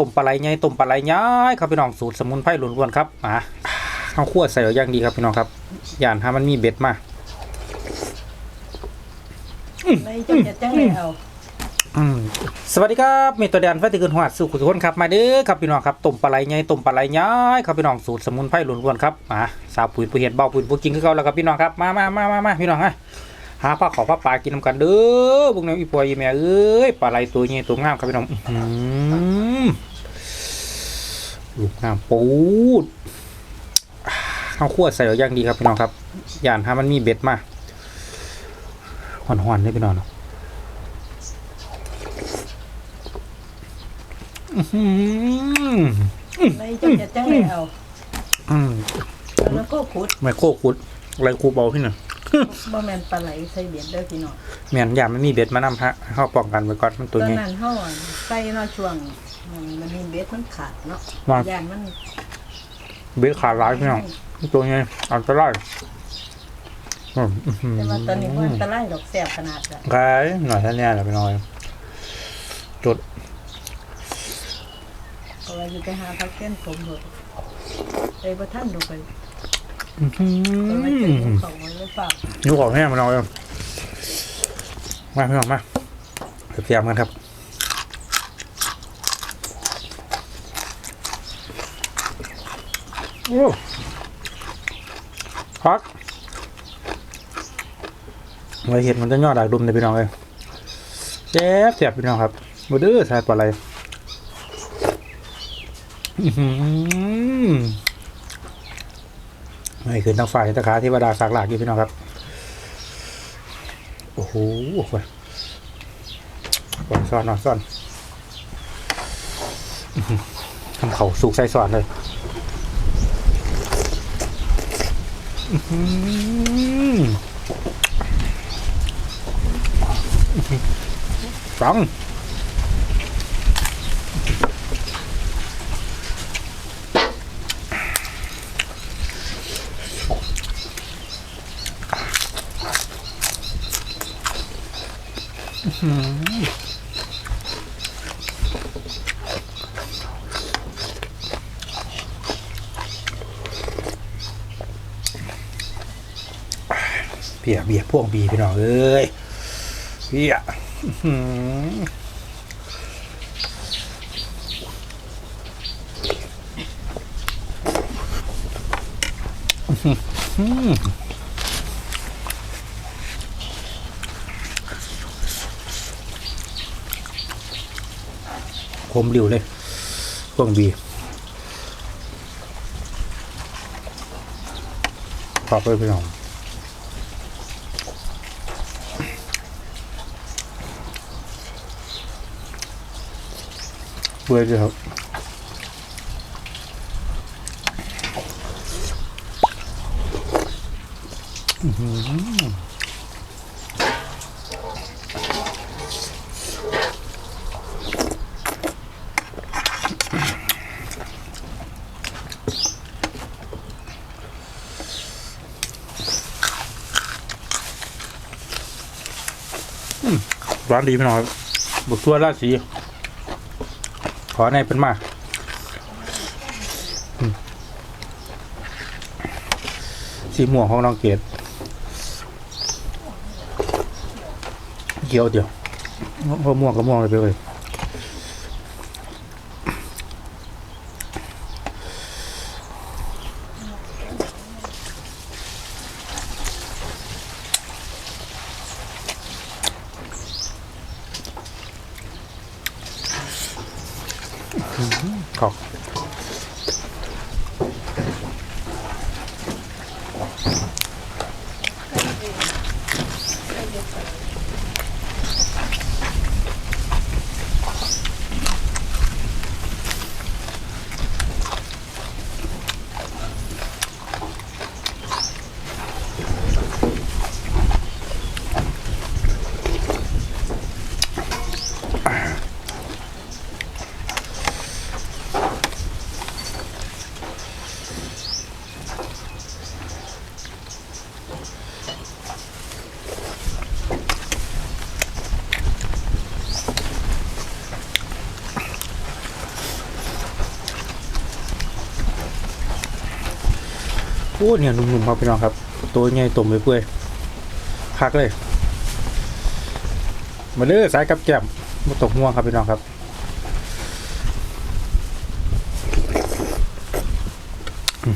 ต้มปลาไหลใหญ่ต้มปลาไหลย้ายครับพี่น้องสูตรสมุนไพรล้วนๆครับมาข้าวคั่วใส่เอาอย่างดีครับพี่น้องครับย่านถ้ามันมีเบ็ดมาในจังจะจังเลยเอาอืมสวัสดีครับมีตัวแดนไฟติเกินหัวสู่ทุกคนครับมาเด้อครับพี่น้องครับต้มปลาไหลใหญ่ต้มปลาไหลย้ายครับพี่น้องสูตรสมุนไพรล้วนๆครับมาสาวปุ๋ยผู้เห็ดเบาปุ๋ยผู้กินคือเก่าแล้วครับพี่น้องครับมามามามามาพี่น้องฮะหาปลาขอปลาปลากินนำกันเด้อพวกนี้อีปอยอีแม่เอ้ยปลาไหลตัวใหญ่ตัวงามครับพี่น้องอื้อหือ ลูกงามปูดข้าวคั่วใส่เอาอย่างดีครับพี่น้องครับย่านถ้ามันมีเบ็ดมาหอนๆเลยพี่น้องเนาะอื้อหือในจังจะจังเลยเอาอืมแล้วก็ขุดไมโครคุดอะไรคูเบาขึ้นหน่อยบ่แม่นปลาไหลใส่เบ็ดเด้อพี่น้องแม่นยามมันมีเบ็ดมานำฮะเข้าป้องกันไว้ก่อนมันตตัวอนนี้นั้นเฮาอะใส่เนาะช่วง มันมันมีเบ็ดมันขาดเนาะว่าย่านมันเบ็ดขาดร้ายพี่น้องตัวนี้อันตรายอืมอื้อหืแต่ว่าตอนนี้บ่อันตรายดอกแซ่บขนาดละกายหน่อยท่านเนี่ยแหละพี่น้อยจุดเพราะว่าอยู่ไปหาพักเก้นผมเถอะไปบ่ทันดอกไปอื้อหืก็มาเจออของไว้เลยฝากนิ้วของแห้งพี่น้อยมาพี่น้องมาเตรียมกันครับโอ้ พักไว้เห็ดมันจะยอดดากดุมเลยพี่น้องเลยแจ๊บแจ๊บพี่น้องครับมาเด้อทายปลาไหลนี่คือทางฝ่ายตะขาเทวดาสากหลากอยู่พี่น้องครับ โอ้โหไปก่อนซ่อนนอนซ่อนอื้อหือทำเขาสุกใส่ซ่อนเลย อื้อ หือฟังเบียร์เบียร์พวกบีพี่น้องเอ้ยเบียร์อื้อหือคมริวเลยพวงบีขอบเลยพี่น้อง เบื่อเลยครับอื้อหือร้านดีพี่น้องครับบุกตัวราดสี ขอในเป็นมากสีม่วงของน้องเกดเกียวเดียวพอม่วงก็ม่วงเลยไปเลย อ้เนี่ยหนุ่มๆครับพี่น้องครับ ตัวใหญ่ตุ่มไปเปื่อยคักเลย มาเด้อสายกับแก้มมาตกห่วงครับพี่น้องครับอื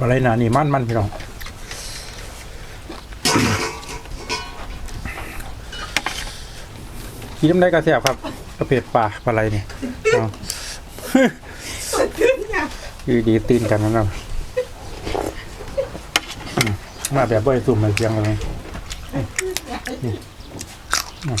อะไรนานี่มันมันพี่น้องกินน้ำได้กระแสบครับกระเพดป่าปลาไหลนี่เอาอยู่ดีตื่นกันนั่นนะอืมาแบบบ่อยสุ่มมาเสียงเลยนี่นี่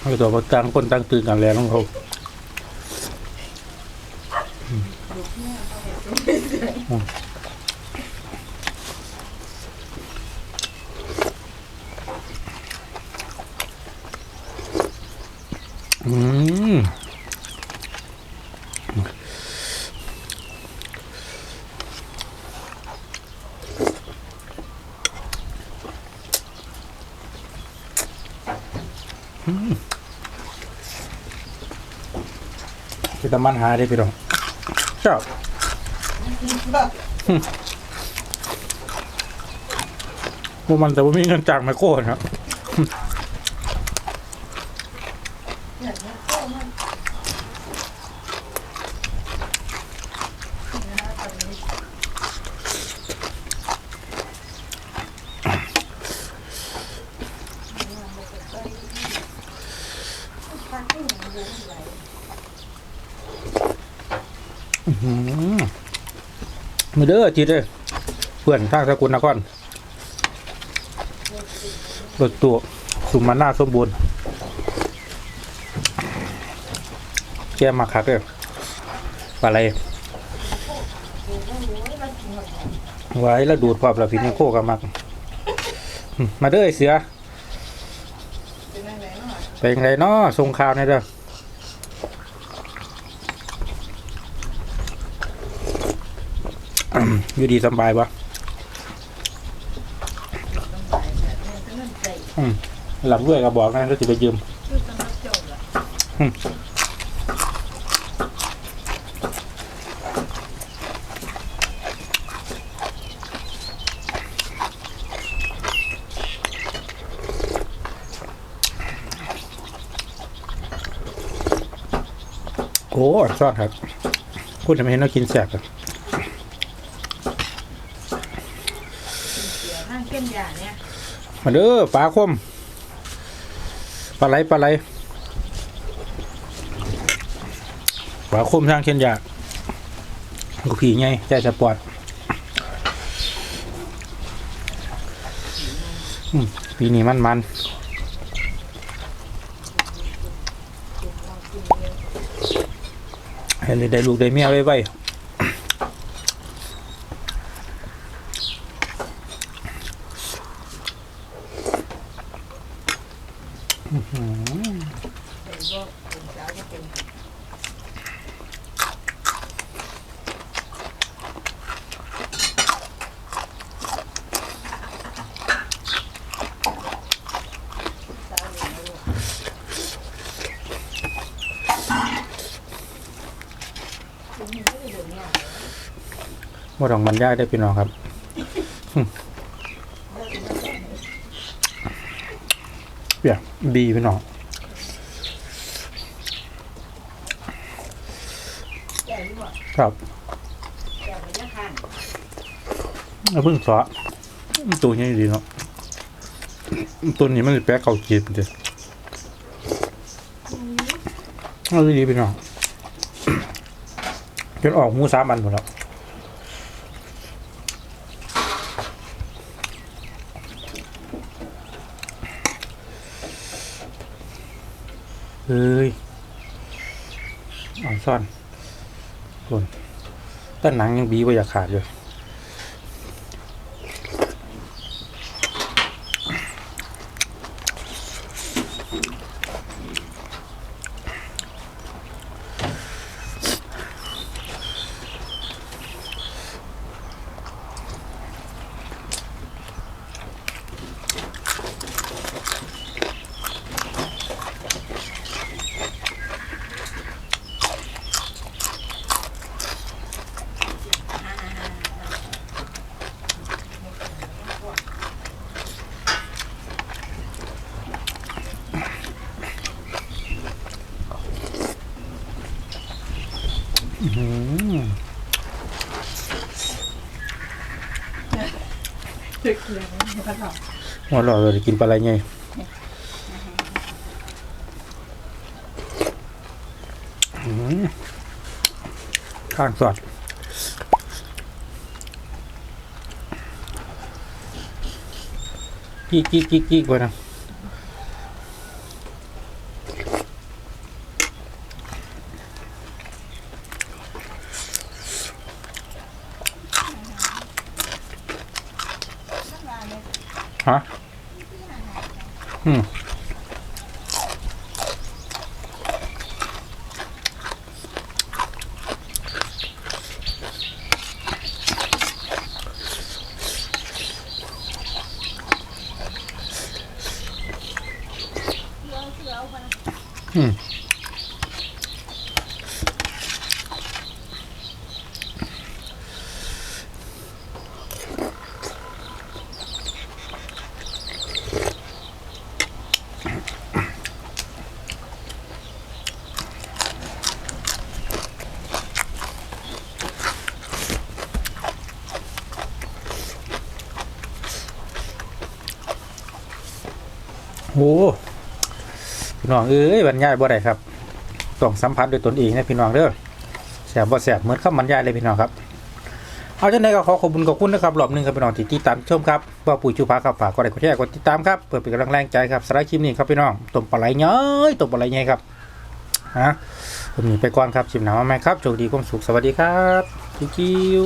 เอาตัวประตังคนตั้งตื่นกันแล้วของเขาอืม คือตะมันหาได้พี่น้องเจ้าพวกมันแต่ว่ามีเงินจากไมโครนครับ มือเด้อจิตเลยเพื่อนทางสกุลนครรถตัวสุมานาสมบูรณ์แกมาคักเลยปลาไหลไว้แล้วดูดความเราพินิโคกันมากมาเด้อเสือเป็นไงเนาะส่งข่าวหน่ยเด้อ อยู่ดีสบายปะอืมหลับด้วยก็บอกนะก็จะไปยืมคือสำหรับโอ้ซอดครับพูดทำไมให้เรากินแสบครับ เดี๋ยวนั่งเก้นยาเนี่ย มาเด้อปลาคมปลาไหลปลาไหลปลาคมทางเชียนยากกูผีไงใจสปอร์ตปีนี้มันมันให้เลยได้ลูกได้เมียไว้ไว้ เดี๋ยวก็เป็นเช้าก็เป็นหมดของบรรยายได้พี่น้องครับอืมเปียกบีพี่น้องแก่ที่บอกครับแก่ระยะห่างเอาเพิ่งสอตัวใหญ่ดีเนาะตัวนี้มันแปะเก่าจีบเด้อเอาดีๆพี่น้องจนออกมูสามอันหมดแล้ว เฮ้ยอ่อนซ่อนคนต้นหนังยังบีว่าอยากขาดอยู่ อืม ตึก เลยมันก็หลอกหัวเราะเลยกินปลาอะไรไงอืมข้างสอดกี้กี้กี้กี้กว่านะ ฮะอืม อืม โอ้พี่น้องเอ้ยบรรยายบ่ได้ครับต้องสัมผัสด้วยตนเองนะพี่น้องเด้อแสบบ่แสบเหมือนคำบรรยายเลยพี่น้องครับ เอาจังไดก็ขอขอบคุณขอบคุณนะครับรอบหนึงครับพี่น้องที่ติดตามชมครับว่าปุ๋ยชูพาครับฝากกดไลค์กดแชร์กดติดตามครับเพื่อเป็นกำลังแรงใจครับสำหรับคลิปนี้ครับพี่น้องต้มปลาไหลเน้อยต้มปลาไหลใหญ่ครับฮะผมหนีไปก่อนครับชิมหนาวมาไหมครับโชคดีความสุขสวัสดีครับจิ๊ว